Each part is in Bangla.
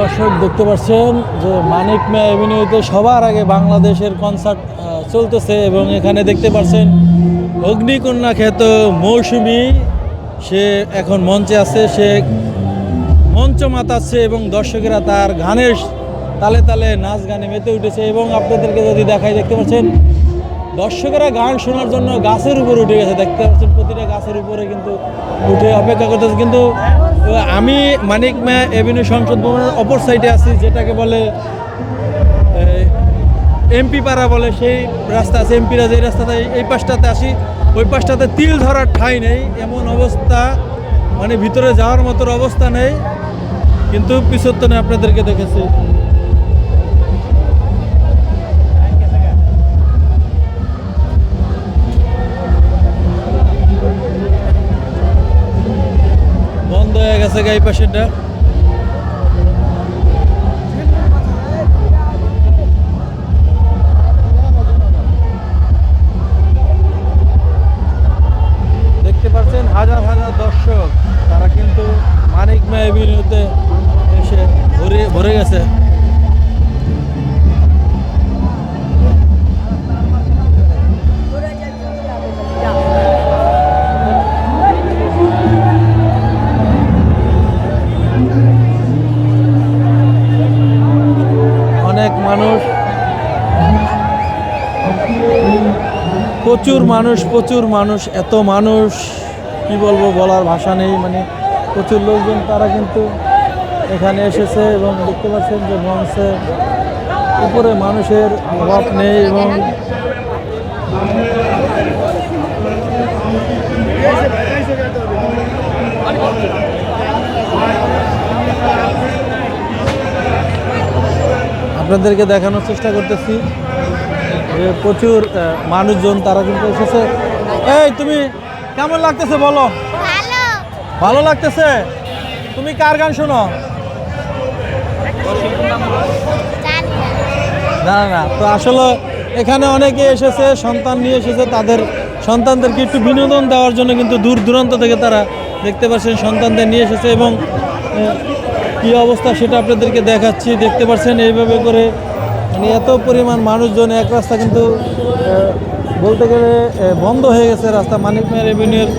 দর্শক, দেখতে পাচ্ছেন যে মানিক মে অ্যাভিনিউতে সবার আগে বাংলাদেশের কনসার্ট চলতেছে এবং এখানে দেখতে পাচ্ছেন অগ্নিকন্যা খ্যাত মৌসুমি। সে এখন মঞ্চে আছে, সে মঞ্চ মাতাচ্ছে এবং দর্শকেরা তার গানের তালে তালে নাচ গানে মেতে উঠেছে এবং আপনাদেরকে যদি দেখাই, দেখতে পাচ্ছেন দর্শকেরা গান শোনার জন্য গাছের উপর উঠে গেছে, দেখতে পাচ্ছেন প্রতিটা গাছের উপরে কিন্তু উঠে অপেক্ষা করতেছে। কিন্তু আমি মানিক মে এভিনিউ সংসদ ভবনের অপর সাইডে আছি, যেটাকে বলে এমপি পাড়া বলে, সেই রাস্তা আছে এমপিরা যে রাস্তাতে এই পাশটাতে আসি। ওই পাশটাতে তিল ধরার ঠাঁই নেই, এমন অবস্থা মানে ভিতরে যাওয়ার মতো অবস্থা নেই। কিন্তু পিছনে আপনাদেরকে দেখেছি। গেছে গাই পাশেরটা। প্রচুর মানুষ প্রচুর মানুষ, এত মানুষ, কি বলব বলার ভাষা নেই মানে প্রচুর লোকজন তারা কিন্তু এখানে এসেছে এবং দেখতে পাচ্ছেন যে মঞ্চে উপরে মানুষের অভাব নেই এবং আপনাদেরকে দেখানোর চেষ্টা করতেছি। প্রচুর মানুষজন তারা কিন্তু এসেছে। এই তুমি কেমন লাগতেছে বলো? ভালো। লাগতেছে? তুমি কার গান শোনো? না। না। তো আসলে এখানে অনেকে এসেছে সন্তান নিয়ে এসেছে তাদের সন্তানদেরকে একটু বিনোদন দেওয়ার জন্য কিন্তু দূর দূরান্ত থেকে তারা দেখতে পাচ্ছেন সন্তানদের নিয়ে এসেছে এবং কী অবস্থা সেটা আপনাদেরকে দেখাচ্ছি। দেখতে পাচ্ছেন এইভাবে করে মানে এত পরিমাণ মানুষজন, এক রাস্তা কিন্তু বলতে গেলে বন্ধ হয়ে গেছে রাস্তা। মানিক মেয়ের এভিনিউর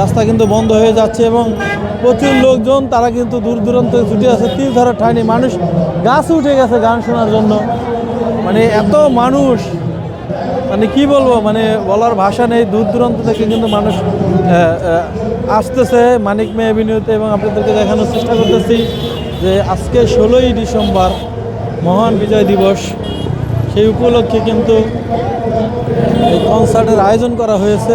রাস্তা কিন্তু বন্ধ হয়ে যাচ্ছে এবং প্রচুর লোকজন, তারা কিন্তু দূর দূরান্ত ছুটে আছে তীর ধরার ঠাইনি মানুষ গাছ উঠে গেছে গান শোনার জন্য। মানে এত মানুষ মানে কি বলব মানে বলার ভাষা নেই। দূর দূরান্ত থেকে কিন্তু মানুষ আসতেছে মানিক মে অ্যাভিনিউতে এবং আপনাদেরকে দেখানোর চেষ্টা করতেছি যে আজকে ষোলোই ডিসেম্বর মহান বিজয় দিবস। সেই উপলক্ষে কিন্তু এই কনসার্টের আয়োজন করা হয়েছে।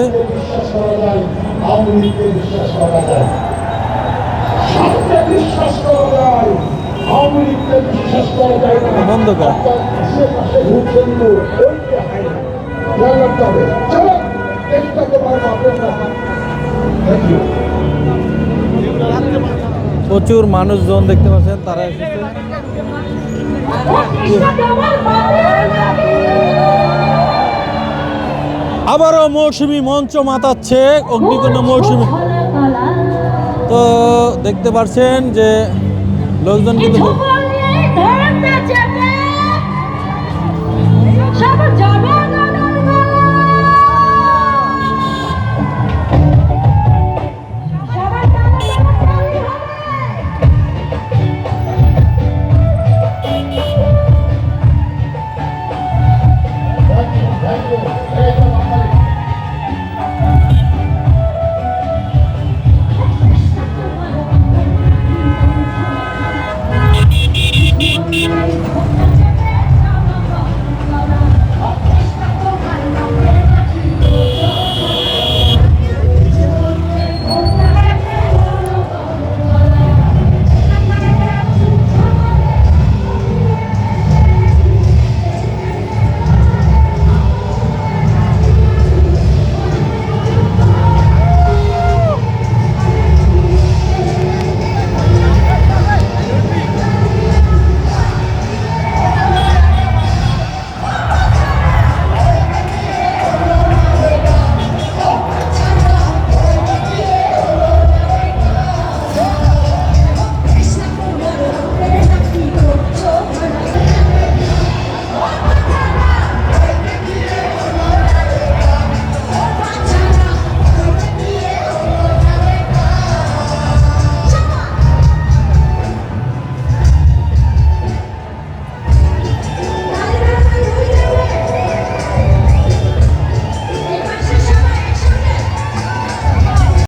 প্রচুর মানুষজন দেখতে পাচ্ছেন, তারা এসেছে। আবারও মৌসুমি মঞ্চ মাতাচ্ছে অগ্নিকন্যা মৌসুমি। তো দেখতে পাচ্ছেন যে লোকজন কিন্তু Vai, vai, vai.